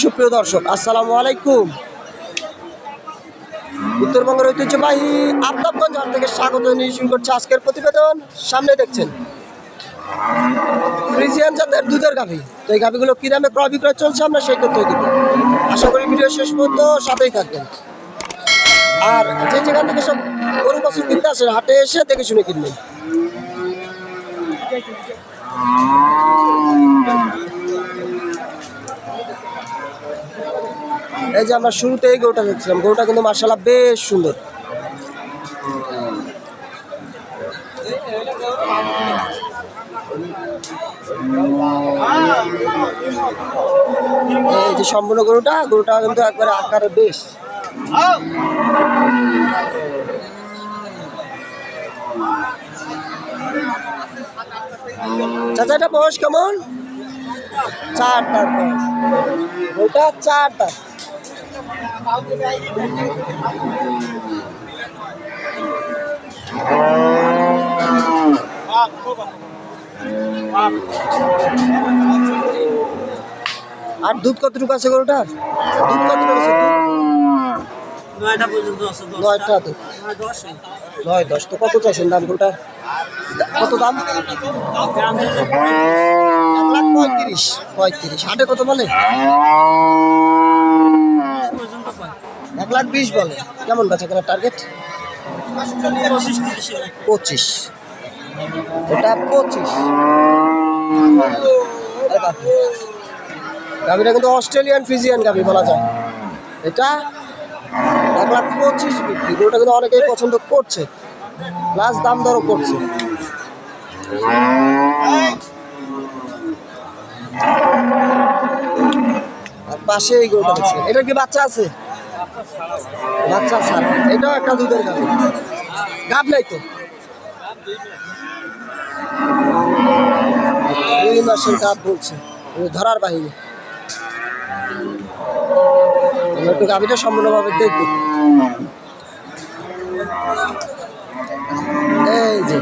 সুপ্রিয় দর্শক, আসসালামু আলাইকুম। উত্তরবঙ্গের ঐতিহ্যবাহী আফতাবগঞ্জ হাট থেকে স্বাগত শুরু করছে আজকের প্রতিবেদন। সামনে দেখছেন, ফ্রিজিয়ান জাতের দুধের গাভী। তো এই গাভীগুলো কি দামে ক্রয় বিক্রয় চলছে আমরা সেই তথ্য দিব। আশা করি ভিডিও শেষ পর্যন্ত সাথেই থাকবেন। আর যে যেখান থেকে সব গরু বছর কিনতে আসেন, হাটে এসে দেখে শুনে কিনবেন। এই যে আমরা শুরুতে এই গরুটা দেখছিলাম, গরুটা কিন্তু মার্শাল্লাহ বেশ সুন্দর। এই যে সম্পূর্ণ গরুটা গরুটা কিন্তু একবারে আকারে বেশ। চাচা, এটা বয়স কেমন? চার দাঁত বয়স আর দুধ কতটুকু আছে গরুটার? দুধ কতটুকু আছে? নয়টা পর্যন্ত আছে দশ নয়টা দুধ। নয় দশ। তো কত চাইছেন দাম গরুটার? কত দাম? এক লাখ পঁয়ত্রিশ। পঁয়ত্রিশ। হাটে কত বলে? এক লাখ বিশ বলে। কেমন বেচা কেনার টার্গেট পঁচিশ। এটা পঁচিশ। গাভিটা কিন্তু অস্ট্রেলিয়ান ফিজিয়ান গাভি বলা যায়। এটা এক লাখ পঁচিশ বিক্রি। কিন্তু অনেকেই পছন্দ করছে। প্লাস দাম দরও করছে। আর পাশে এই গরুটা এটা কি বাচ্চা আছে? বাচ্চা ছাড়া। এটাও একটা দুধের গাভি। গাভ নাই তো? দুই মাসের গাভ বলছে। ধরার বাহিনী একটু গাভিটা সম্পূর্ণভাবে দেখব। এই যে।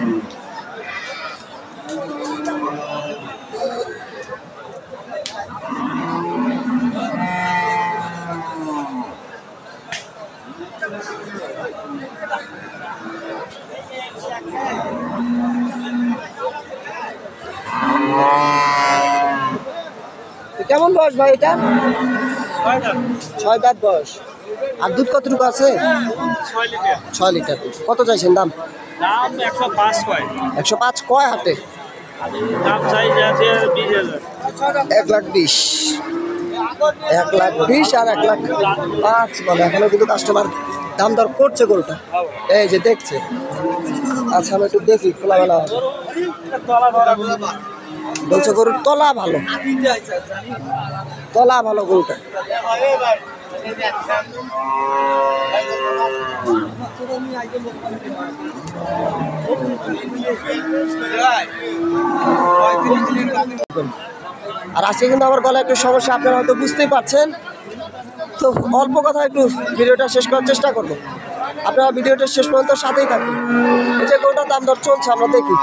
কেমন বয়স ভাই এটা? ছয় দাঁত বয়স। আর দুধ কতটুকু আছে? ছয় লিটার। কত চাইছেন দাম? একশো পাঁচ কয়। হাটে হাজার। এক লাখ বিশ। এক লাখ বিশ আর এক লাখ পাঁচ বলে। এখনও কিন্তু কাস্টমার দাম দর করছে গরুটা। এই যে দেখছে। আচ্ছা আমি একটু দেখি, খোলামেলা হবে। তলা বলছে গরুর তলা ভালো। তলা ভালো গরুটা আর আজকে কিন্তু আমার গলায় একটু সমস্যা, আপনারা হয়তো বুঝতেই পারছেন। তো অল্প কথা একটু ভিডিওটা শেষ করার চেষ্টা করব। আপনারা ভিডিওটা শেষ পর্যন্ত সাথেই থাকুন। যে গরুটার দাম দর চলছে, আমরা দেখি।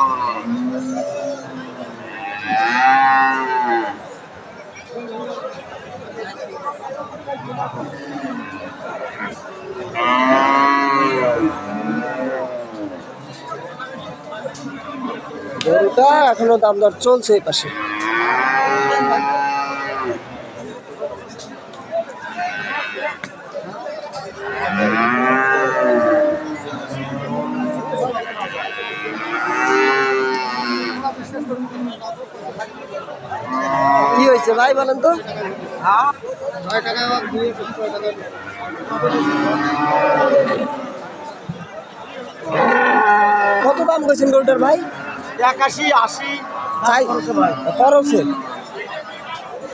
গরুটা এখনও দাম দর চলছে এই পাশে। হয়েছে ভাই বলেন তো। কত দাম কইছেন গরুটার ভাই? একাশি আশি। চাই খরচে?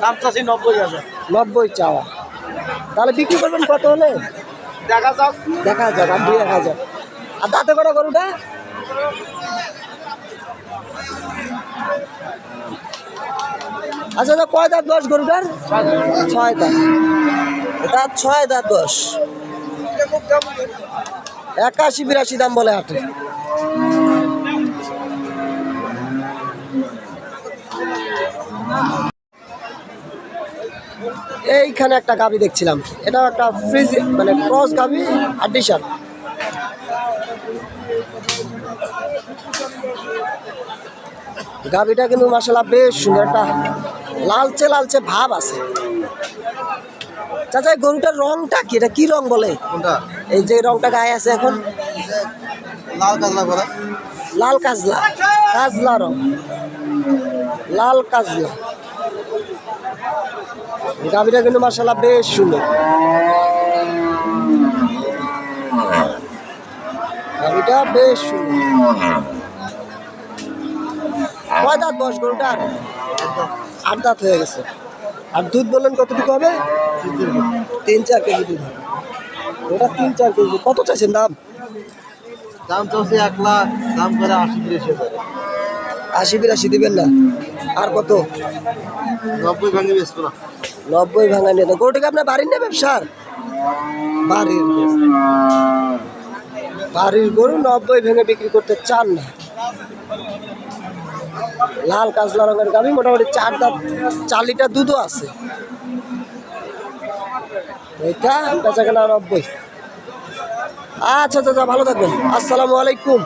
দাম চাষি নব্বই হাজার। নব্বই চাওয়া। তাহলে বিক্রি করবেন কত হলে? দেখা যাক। দেখা যাক আর দুই এক হাজার। আর দাঁতে করা গরুটা? আচ্ছা এটা কয় দাঁত দশ গরুটার? ছয় দাঁত। এটা ছয় দাঁত দশ একাশি বিরাশি দাম বলে হাটে। এইখানে একটা গাভি দেখছিলাম। এটাও একটা ফ্রিজ মানে ক্রস গাভি আডিশন গাভিটা কিন্তু মাসাল্লাহ বেশ সুন্দর একটা লালচে লালচে ভাব আছে। চাচা গরুটার রংটা কি? এটা কি রং বলে? এই যে রংটা গায়ে আছে এখন। লাল কাজলা বলে। লাল কাজলা। কাজলা রং। লাল কাজলা। গাভিটা কিন্তু মাসাল্লাহ বেশ সুন্দর। গাভিটা বেশ সুন্দর। কয় দাঁত বয়স গরুটার? আট দাঁত হয়ে গেছে। আর দুধ বললেন কতটুকু হবে? তিন চার কেজি দুধ হবে। ওটা তিন চার কেজি কত চাইছেন দাম? দাম চলছে এক লাখ দাম করে আশি বিরাশি হাজার আশি বিরাশি দিবেন না। আর কত? নব্বই ভাঙে বেচবো না নব্বই ভাঙা নিয়ে। গরুটাকে আপনার বাড়ির না ব্যবসার? বাড়ির। বাড়ির গরু নব্বই ভেঙে বিক্রি করতে চান না। লাল কাজলা রঙের গাভি, মোটামুটি চার দাঁত, চার লিটার দুধও আছে। এটা বেচা কেনা নব্বই। আচ্ছা আচ্ছা ভালো থাকবেন। আসসালামু আলাইকুম।